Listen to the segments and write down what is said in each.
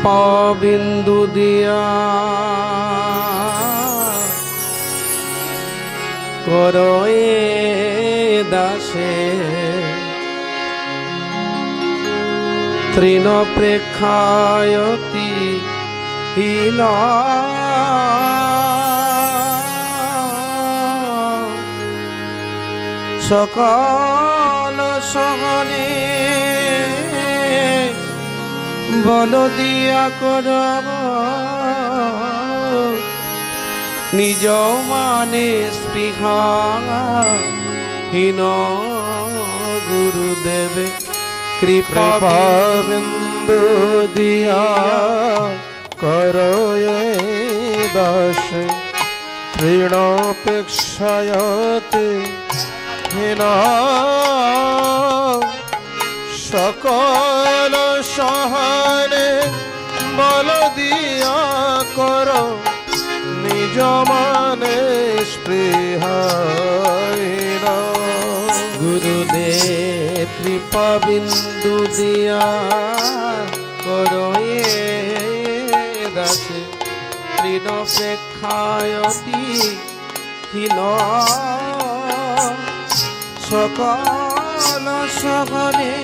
কৃপা বিন্দু দিয়া করয়ে দাসে। তৃণ প্রেক্ষায়তি হীন। সকাল সহনে বল দিয়া কর নিজ মানে স্পৃহা হীন গুরুদেবে, কৃপা কৃপাবিন্দু দিয়া করয়ে দাস। তৃণপেক্ষায়তে হীনা সকল নিজ মানে স্পৃহাইনা গুরুদেব কৃপা বিন্দু দিয়া করয়ে দাসে। তৃণ প্রেক্ষায়তি হীন সকল সগনে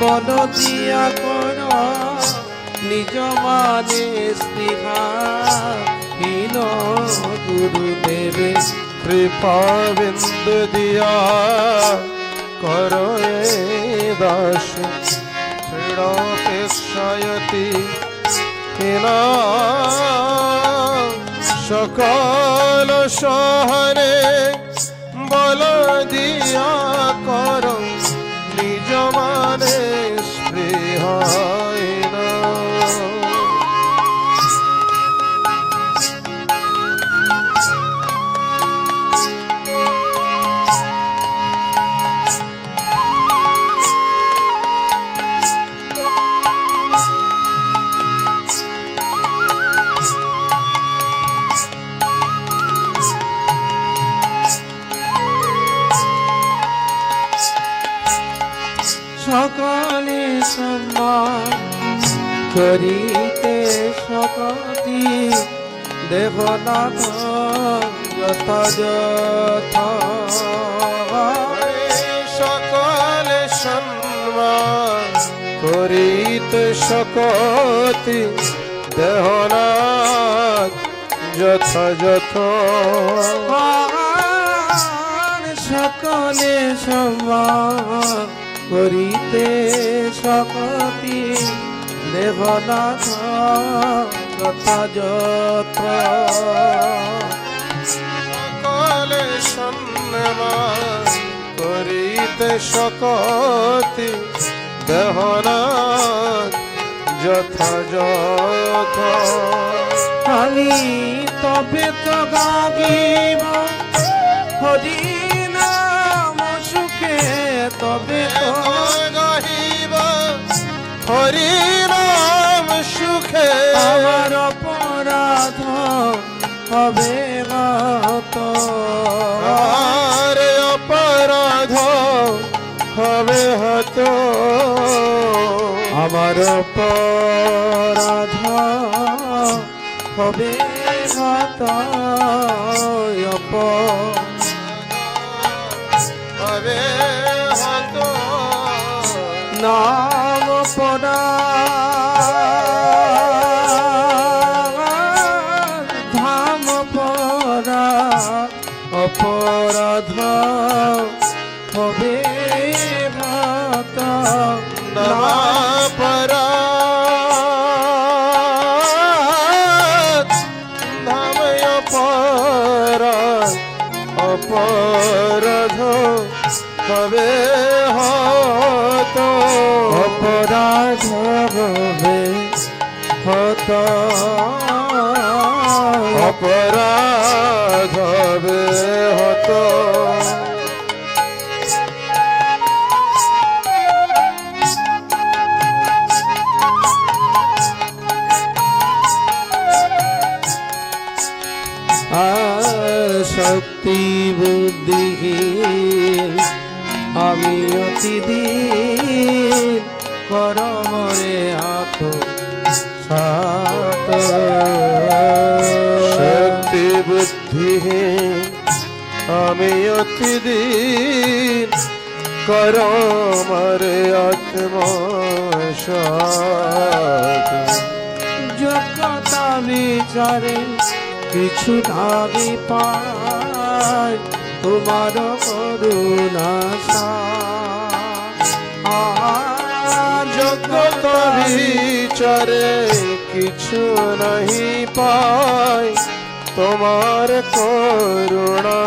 বল দিয়া কর। নিজ মানে স্পৃহা। হীন গুরুদেবে কৃপাবিন্দু দিয়া করয়ে দাস তৃণপেক্ষায়তি হীনা সকল সহনে বল করিতে সকতি দেবনাথ যথাযথ। সকল সম্মান করিতে সকতি দেহনাথ যথাযথ। সকলে সম্মান করিতে সকল সম্মান করিতে সকতি দেহনাথ যথাযথ আমি তবে তো গাগিব হরি নাম সুখে তবে হবে হত আমার পরাধা হবে গত অপ হবে হত। নাম পরা হত। অপরাধ হবে হত। শক্তি বুদ্ধিহীন আমি অতিদিন করমরে সাত শক্তি বুদ্ধিহীন আমি অতিদিন কর মারে আত্মসাত যোগ্যতা বিচারে কিছু দাবি পায় তোমার করুণা জগত বিচারে কিছু নাহি পাই তোমার করুণা।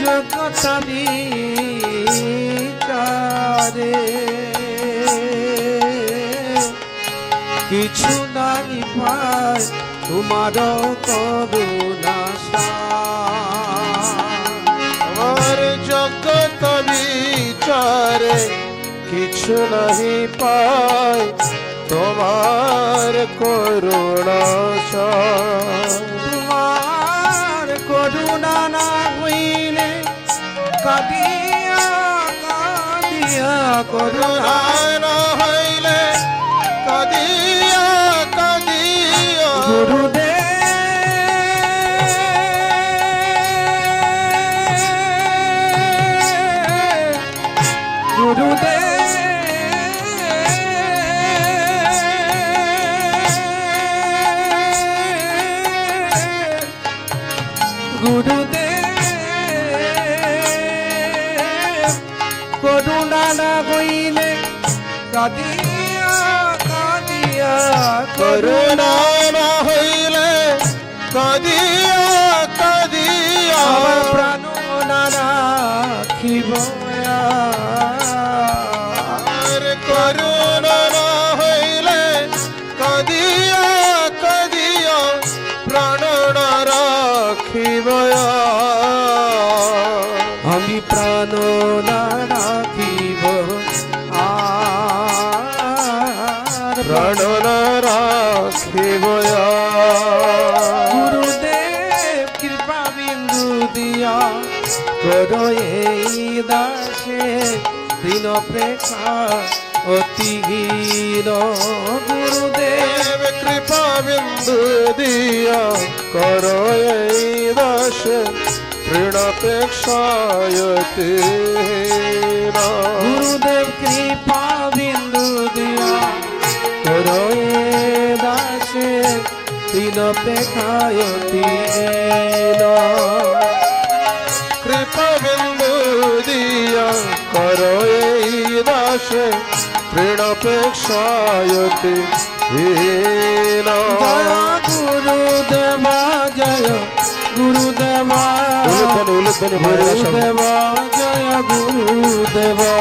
যোগ্যতা বিচারে কিছু নাই পায় তোমার করুণা বিচারে কিছু নাহি পাই তোমার করুণা। তোমার করুণা না হইলে কাঁদিয়া কাঁদিয়া করুণা করুণা না হইলে কাঁদিয়া কাঁদিয়া গুরুদেব গুরুদেব। গুরুদেব। করুণা করুণা। রাখিব গুরুদেব, কৃপা বিন্দু দিয়া করো এই দাসে দিন প্রেক্ষা অতিহীন গুরুদেব দেব কৃপা বিন্দু দিয়া কর এই দাস তৃণপেক্ষায়তে গুরুদেব, কৃপা বিন্দু দিয়া করো এ দাসে দিন প্রেক্ষায় অতিহীন কৃপা দিয়া কর এই দাস তৃণপেক্ষায়তে জয় গুরুদেবা জয় গুরুদেবা গুরুদেবা জয় গুরুদেবা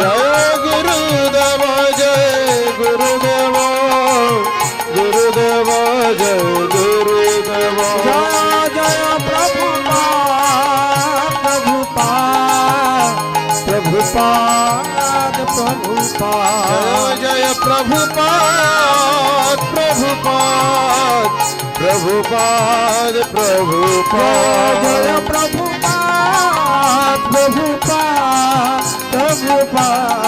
জয় গুরুদেব জয় গুরুদেব গুরুদেব জয় গুরুদেব জয় জয় প্রভু প্রভু প্রভু প্রভু জয় জয় প্রভুপাদ প্রভুপাদ প্রভুপাদ প্রভুপাদ জয় প্রভু প্রভু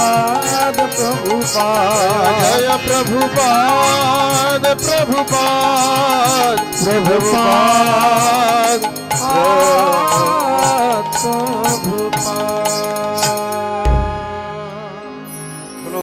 जय प्रभुपाद प्रभुपाद प्रभुपाद। प्रभुपाद।